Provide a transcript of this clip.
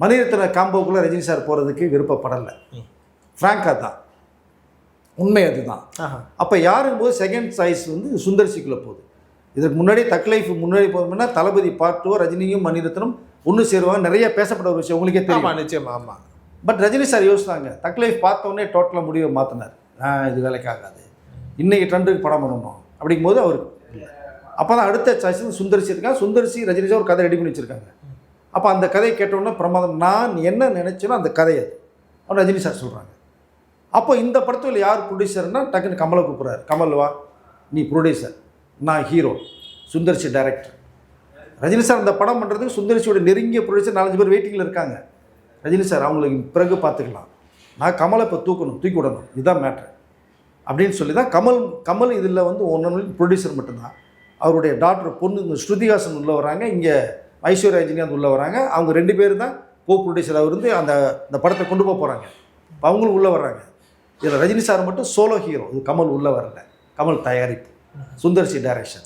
மணிரத்ன காம்போக்குள்ளே Rajini sir போகிறதுக்கு விருப்பப்படலை. ஃப்ராங்காக தான் உண்மை அதுதான். அப்போ யாருக்கும் போது செகண்ட் சாய்ஸ் வந்து சுந்தர்சிக்குள்ளே போகுது. இதுக்கு முன்னாடி தக் லைஃப் முன்னாடி போகணும்னா தளபதி பார்ட் டூ ரஜினியும் மணிரத்னம் ஒன்று சேருவாங்க. நிறைய பேசப்பட ஒரு விஷயம் உங்களுக்கே தெரியும். நிச்சயமா ஆமா. பட் ரஜினி சார் யோசித்தாங்க தக் லைஃப் பார்த்தோன்னே டோட்டலாக முடிவை மாற்றினார் இது வேலைக்கு ஆகாது இன்னைக்கு ட்ரெண்டுக்கு படம் பண்ணணும். அப்படிங்கும்போது அவர் அப்போ தான் அடுத்த சாய்ஸ் சுந்தர்சி இருக்காங்க. சுந்தர்சி ரஜினி சார் ஒரு கதை ரெடி பண்ணி வச்சிருக்காங்க. அப்போ அந்த கதையை கேட்டோன்னே பிரமாதம் நான் என்ன நினச்சேனோ அந்த கதை அது. அவன் ரஜினி சார் சொல்கிறாங்க அப்போ இந்த படத்தில் யார் ப்ரொடியூசர்னா டக்குன்னு கமலை கூப்பிட்றாரு. கமல் வா. நீ ப்ரொடியூசர் நான் hero Sundar C director Rajini sir அந்த படம் பண்ணுறதுக்கு சுந்தர்சியோட நெருங்கிய ப்ரொடியூசர் நாலஞ்சு பேர் வெயிட்டிங்கில் இருக்காங்க. ரஜினி சார் அவங்களுக்கு பிறகு பார்த்துக்கலாம். நான் கமலை இப்போ தூக்கணும் தூக்கி விடணும். இதுதான் மேட்ரு அப்படின்னு சொல்லி தான் கமல் கமல் இதில் வந்து ஒன்று ப்ரொடியூசர் மட்டும்தான். அவருடைய டாக்டர் பொண்ணு இந்த ஸ்ருதிஹாசன் உள்ளே வராங்க இங்கே ஐஸ்வர்யா ரஜினிகாந்த் உள்ளே வராங்க. அவங்க ரெண்டு பேர் தான் கோ ப்ரொடியூசர் அவர் வந்து அந்த அந்த படத்தை கொண்டு போக போகிறாங்க அவங்களும் உள்ளே வர்றாங்க. இதில் ரஜினி சார் மட்டும் சோலோ ஹீரோ இது கமல் உள்ளே வரல. கமல் தயாரிப்பு. சுந்தர்சி டைரக்ஷன்